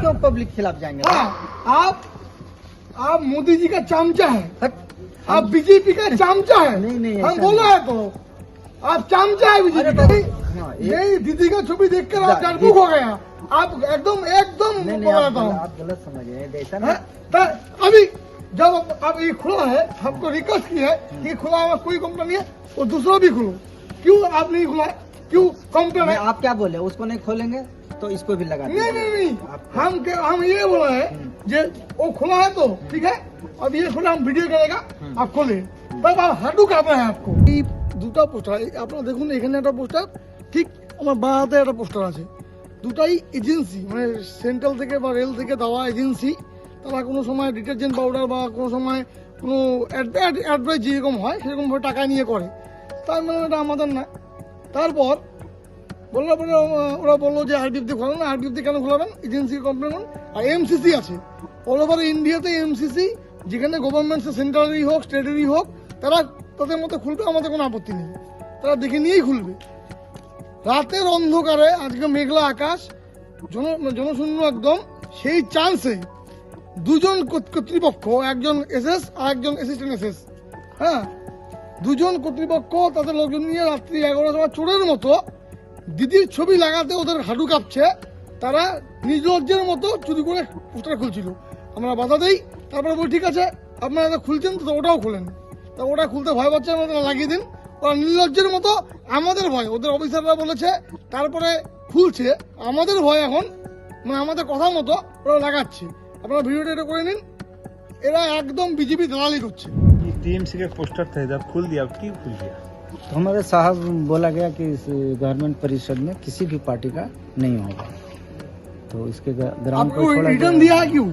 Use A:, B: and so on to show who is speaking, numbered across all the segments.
A: क्यों पब्लिक खिलाफ जाएँगे?
B: हाँ आप आप मोदी जी का चमचा है। आप बीजेपी का चमचा है।
A: नहीं, नहीं,
B: हम बोला है तो। आप चमचा है बीजेपी
A: बाबा, हाँ, ये-
B: यही दीदी का छवि देखकर आप
A: जा-
B: डरपोक हो। गया आप एकदम एकदम
A: आप, गलत समझ रहे हैं
B: हाँ, तो अभी जब अब- ये खुला है हमको रिक्वेस्ट की है कि खुला हुआ कोई कंपनी है वो दूसरा भी खुलो। क्यों आप नहीं खुला क्यों है?
A: आप क्या बोले? उसको नहीं खोलेंगे? तो इसको भी लगा
B: नहीं
A: दीजिए।
B: नहीं नहीं
A: आप-
B: हम के हम ये बोला है जे वो खुला है तो ठीक है अब ये खुला हम ভিডিও করেগা आप खोले তবে আর হাঁটু কাঁপে आपको এই দুটা পোস্টার আপনারা দেখুন এখানে একটা পোস্টার ঠিক আমার বাঁ হাতে একটা পোস্টার আছে দুটাই এজেন্সি মানে সেন্ট্রাল থেকে বা রেল থেকে দেওয়া এজেন্সি তারা কোনো সময় ডিটারজেন্ট পাউডার বা কোনো সময় কোনো অ্যাডভাইস যেরকম হয় সেরকম ভাবে টাকা নিয়ে করে তার মানে এটা আমাদের না তারপর বলল পরে ওরা বলল যে আরবিএফতে খোলাবেন না আরবিএফতে কেন খোলাবেন? এজেন্সি কমপ্লেন আর এমসিসি আছে। অল ওভার ইন্ডিয়াতে এমসিসি যেখানে গভর্নমেন্ট সেন্ট্রালেরই হোক স্টেটেরই হোক, তারা তাদের মতো খুলবে আমাদের কোনো আপত্তি নেই। তারা দেখে নিয়েই খুলবে। রাতের অন্ধকারে, আজকে মেঘলা আকাশ, জন, জনশূন্য একদম, সেই চান্সে দুজন কর্তৃপক্ষ, একজন এসএস আর একজন অ্যাসিস্ট্যান্ট এসএস হ্যাঁ? দুজন কর্তৃপক্ষ তাদের লোকজন নিয়ে রাত্রি এগারোটার সময় চোরের মতো দিদির ছবি লাগাতে ওদের হাঁটু কাঁপছে তারা নির্লজ্জের মতো চুরি করে পোস্টার খুলছিল আমরা বাধা দেই তারপরে বলি ঠিক আছে আপনারা এটা খুলছেন তো ওটাও খুলেন তা ওটা খুলতে ভয় পাচ্ছে আমাদের লাগিয়ে দিন ওরা নির্লজ্জের মতো আমাদের ভয় ওদের অফিসাররা বলেছে তারপরে খুলছে আমাদের ভয় এখন মানে আমাদের কথা মতো ওরা লাগাচ্ছে আপনারা ভিডিওটা এটা করে নিন এরা একদম বিজেপি দালালি করছে
C: टीएमसी का पोस्टर था इधर खोल दिया क्यों खोल दिया
D: तो हमारे साहब बोला गया कि इस गवर्नमेंट परिषद में किसी भी पार्टी का नहीं होगा। तो इसके ग- ग्राउंड
B: आपको
D: को
B: रिटर्न दिया क्यों?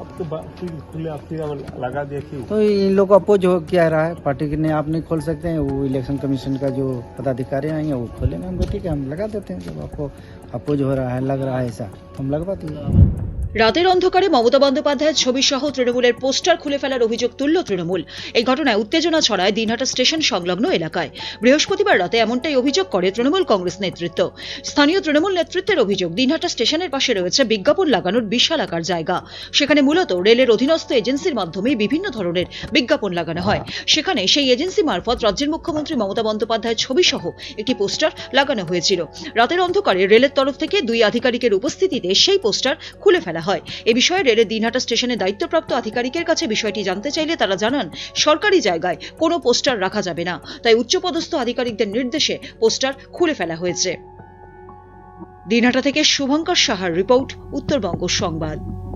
C: अब तो अब लगा दिया क्यों?
D: तो इन लोग अपोज हो क्या रहा है? पार्टी के ने आप नहीं खोल सकते हैं। वो इलेक्शन कमीशन का जो पदाधिकारी आएँगे वो खोलेंगे। हम बोले, ठीक है हम लगा देते हैं। जब आपको अपोज हो रहा है लग रहा है ऐसा तो हम लगवा दिए
E: রাতের অন্ধকারে মমতা বন্দ্যোপাধ্যায়ের ছবি সহ তৃণমূলের পোস্টার খুলে ফেলার অভিযোগ তুলল তৃণমূল। এই ঘটনায় উত্তেজনা ছড়ায় দিনহাটা স্টেশন সংলগ্ন এলাকায়। বৃহস্পতিবার রাতে এমনটাই অভিযোগ করে তৃণমূল কংগ্রেস নেতৃত্ব। স্থানীয় তৃণমূল নেতৃত্বের অভিযোগ, দিনহাটা স্টেশনের পাশে রয়েছে বিজ্ঞাপন লাগানোর বিশাল আকার জায়গা। সেখানে মূলত রেলের অধীনস্থ এজেন্সির মাধ্যমে বিভিন্ন ধরনের বিজ্ঞাপন লাগানো হয়। সেখানে সেই এজেন্সি মারফত রাজ্যের মুখ্যমন্ত্রী মমতা বন্দ্যোপাধ্যায়ের ছবি সহ একটি পোস্টার লাগানো হয়েছিল। রাতের অন্ধকারে রেলের তরফ থেকে দুই আধিকারিকের উপস্থিতিতে সেই পোস্টার খুলে ফেলা হয়। এ বিষয়ে রেলের দিনহাটা স্টেশনে দায়িত্বপ্রাপ্ত আধিকারিকের কাছে বিষয়টি জানতে চাইলে তারা জানান, সরকারি জায়গায় কোনো পোস্টার রাখা যাবে না। তাই উচ্চপদস্থ আধিকারিকদের নির্দেশে পোস্টার খুলে ফেলা হয়েছে। দিনহাটা থেকে শুভঙ্কর সাহার রিপোর্ট, উত্তরবঙ্গ সংবাদ।